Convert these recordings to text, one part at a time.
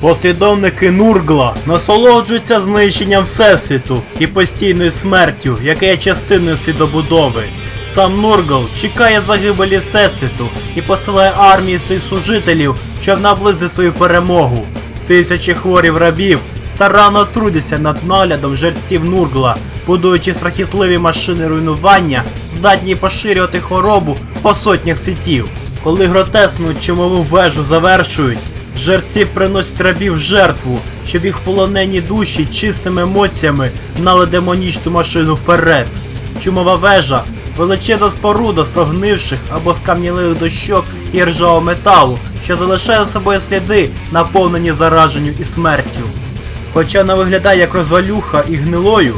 Послідовники Нургла насолоджуються знищенням Всесвіту і постійною смертю, яка є частиною світобудови. Сам Нургл чекає загибелі Всесвіту і посилає армії своїх служителів, щоб наблизити свою перемогу. Тисячі хворів рабів старанно трудяться над наглядом жерців Нургла, будуючи страхітливі машини руйнування, здатні поширювати хворобу по сотнях світів. Коли гротесну чумову вежу завершують, жерці приносять рабів жертву, щоб їх полонені душі чистими емоціями гнали демонічну машину вперед. Чумова вежа величезна споруда з прогнивших або скам'янілих дощок і ржавого металу, що залишає за собою сліди, наповнені зараженню і смертю. Хоча вона виглядає як розвалюха і гнилою,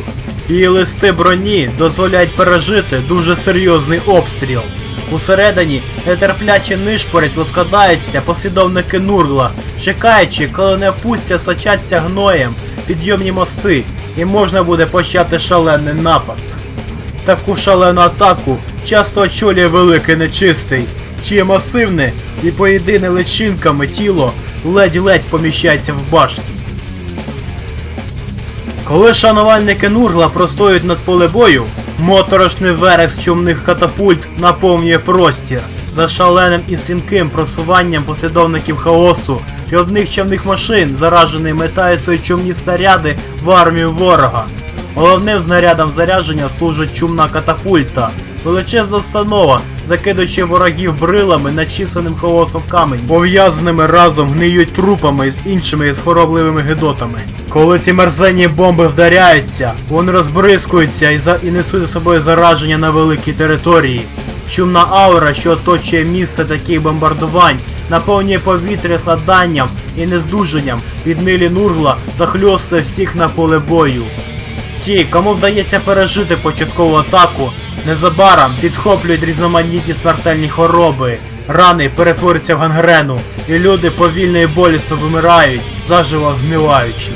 її листи броні дозволяють пережити дуже серйозний обстріл. Усередині нетерпляче нишпорять розкладаються послідовники Нургла, чекаючи, коли не пустя сочаться гноєм підйомні мости, і можна буде почати шалений напад. Таку шалену атаку часто очолює великий нечистий, чиє масивне і поєдине личинками тіло ледь-ледь поміщається в башті. Коли шанувальники Нургла простоють над поле бою, моторошний верес чумних катапульт наповнює простір. За шаленим і стрімким просуванням послідовників хаосу, одних човних машин, заражений метає свої чумні снаряди в армію ворога. Головним знарядом зарядження служить чумна катапульта, величезна установа, закидуючи ворогів брилами начисаним хаосом камень, пов'язаними разом гниють трупами з іншими схоробливими гидотами. Коли ці мерзенні бомби вдаряються, вони розбризкуються і, за... і несуть за собою зараження на великій території. Чумна аура, що оточує місце таких бомбардувань, наповнює повітря складанням і нездужанням від нилі Нургла захльосує всіх на поле бою. Ті, кому вдається пережити початкову атаку, незабаром підхоплюють різноманітні смертельні хвороби, рани перетворюються в гангрену, і люди повільно і болісно вимирають, заживо згниваючи.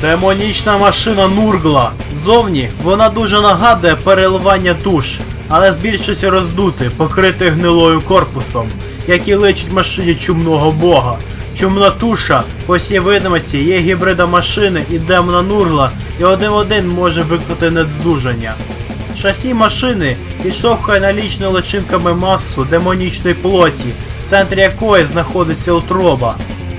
Демонічна машина Нургла. Зовні вона дуже нагадує переливання душ, але з більшості роздути, покритою гнилою корпусом, який личить машині чумного бога. Чумна туша, по всій видимості, є гібридом машини і демона Нургла, і один один може викликати недздужання. Шасі машини підштовхує налічною личинками масу демонічної плоті, в центрі якої знаходиться утроба.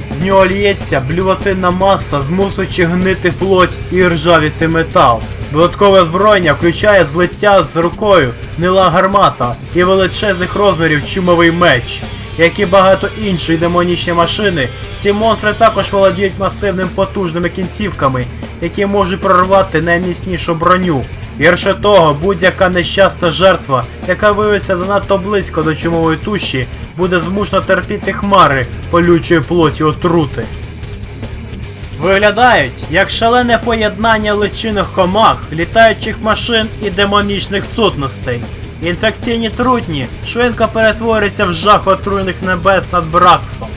З нього лється блюватинна маса, змусуючи гнити плоть і ржавіти метал. Додаткове озброєння включає злиття з рукою, гнила гармата і величезних розмірів чумовий меч. Як і багато інших демонічні машини, ці монстри також володіють масивними потужними кінцівками, які можуть прорвати найміцнішу броню. Гірше того, будь-яка нещасна жертва, яка виявиться занадто близько до чумової туші, буде змушена терпіти хмари полючої плоті отрути. Виглядають як шалене поєднання личинних комах, літаючих машин і демонічних сутностей. Інфекційні трутні швидко перетворюються в жах отруйних небес над Браксом.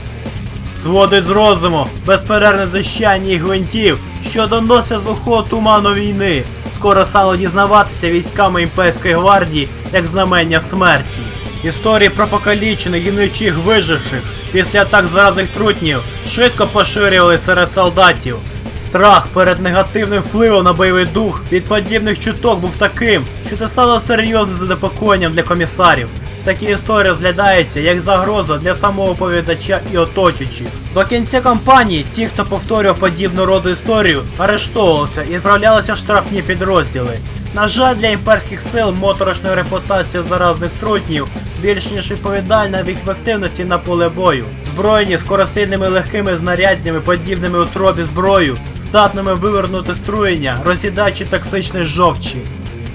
Зводить з розуму безперервне зищання їх гвинтів, що доносять з глухого туману війни. Скоро стало дізнаватися військами імперської гвардії як знамення смерті. Історії про покалічених і гниючих виживших після атак заразних трутнів швидко поширювали серед солдатів. Страх перед негативним впливом на бойовий дух від подібних чуток був таким, що це стало серйозним занепокоєнням для комісарів. Такі історії розглядаються як загроза для самого оповідача і оточуючих. До кінця кампанії ті, хто повторював подібну роду історію, арештовувалися і відправлялися в штрафні підрозділи. На жаль, для імперських сил моторошна репутація заразних трутнів більш ніж відповідальна в їх ефективності на поле бою. Зброєні скорострільними легкими знаряддями, подібними утробі зброю, здатними вивернути струєння, роз'їдаючи токсичні жовчі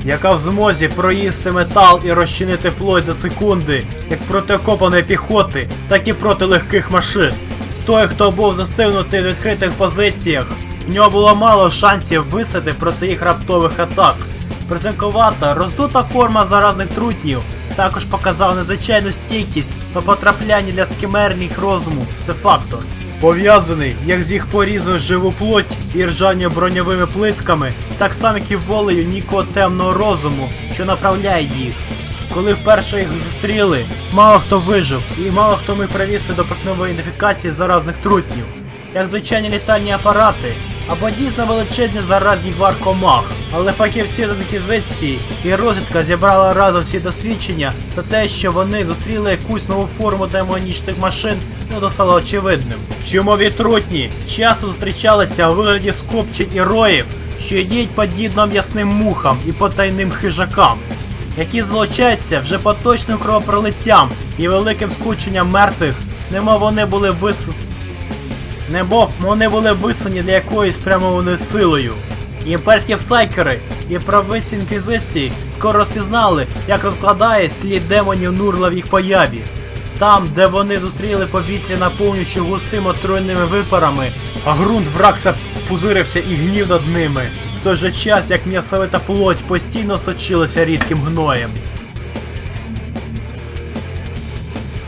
яка в змозі проїсти метал і розчинити плоть за секунди, як проти окопаної піхоти, так і проти легких машин. Той, хто був застигнутий в відкритих позиціях, в нього було мало шансів висити проти їх раптових атак. Приземковата, роздута форма заразних трутнів також показала незвичайну стійкість до потрапляння для скімерних розуму. Це фактор. Пов'язаний як з їх порізав живу плоть і ржання броньовими плитками, так само як і волею нікого темного розуму, що направляє їх. Коли вперше їх зустріли, мало хто вижив і мало хто ми привізти до нової ідентифікації заразних трутнів. як звичайні літальні апарати, або дійсно величезні заразні гвар комах. Але фахівці з інквізиції і розвідка зібрали разом всі досвідчення та те, що вони зустріли якусь нову форму демонічних машин, ну то очевидним. Чумові трутні часто зустрічалися у вигляді скопчень і роїв, що йдіть подібно м'ясним мухам і потайним хижакам, які злочаться вже поточним кровопролиттям і великим скученням мертвих, немов вони були вис... Немов вони були вислані для якоїсь спрямованої силою. Імперські всайкери і правиці інквізиції скоро розпізнали, як розкладає слід демонів Нурла в їх появі. Там, де вони зустріли повітря, наповнюючи густими отруйними випарами, а ґрунт вракса пузирився і гнів над ними, в той же час як м'ясовита плоть постійно сочилася рідким гноєм.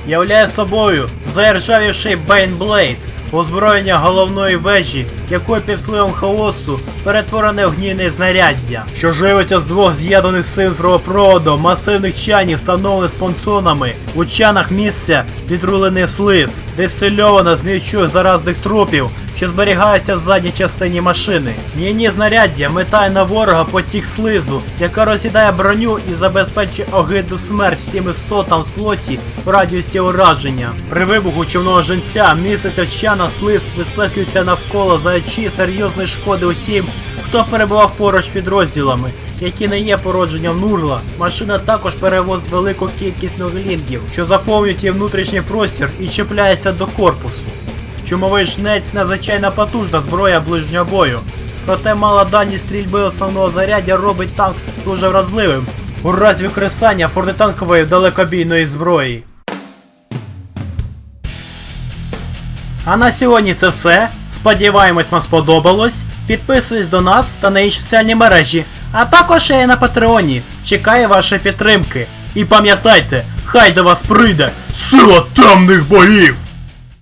являє собою заіржавівший Бейнблейд, озброєння головної вежі, якої під впливом хаосу перетворене в гнійне знаряддя, що живиться з двох з'єднаних сил провопроводу, масивних чанів, встановлених з понсонами, у чанах місця відрулений слиз, дистильована з нічого заразних трупів, що зберігається в задній частині машини. Гнійні знаряддя метає на ворога потік слизу, яка роз'їдає броню і забезпечує огидну смерть всім істотам з плоті в радіусі ураження. При вибуху човного женця місяця чана слиз висплескується навколо заячи серйозної шкоди усім, хто перебував поруч підрозділами. Які не є породженням Нурла, машина також перевозить велику кількість ноглінгів, що заповнюють її внутрішній простір і чіпляється до корпусу. Чумовий жнець надзвичайно потужна зброя ближнього бою. Проте мала дальність стрільби основного заряддя робить танк дуже вразливим у разі використання протитанкової далекобійної зброї. А на сьогодні це все. Сподіваємось, вам сподобалось. Підписуйтесь до нас та на інші соціальні мережі, а також я на Патреоні. Чекаю вашої підтримки. І пам'ятайте, хай до вас прийде сила темних богів!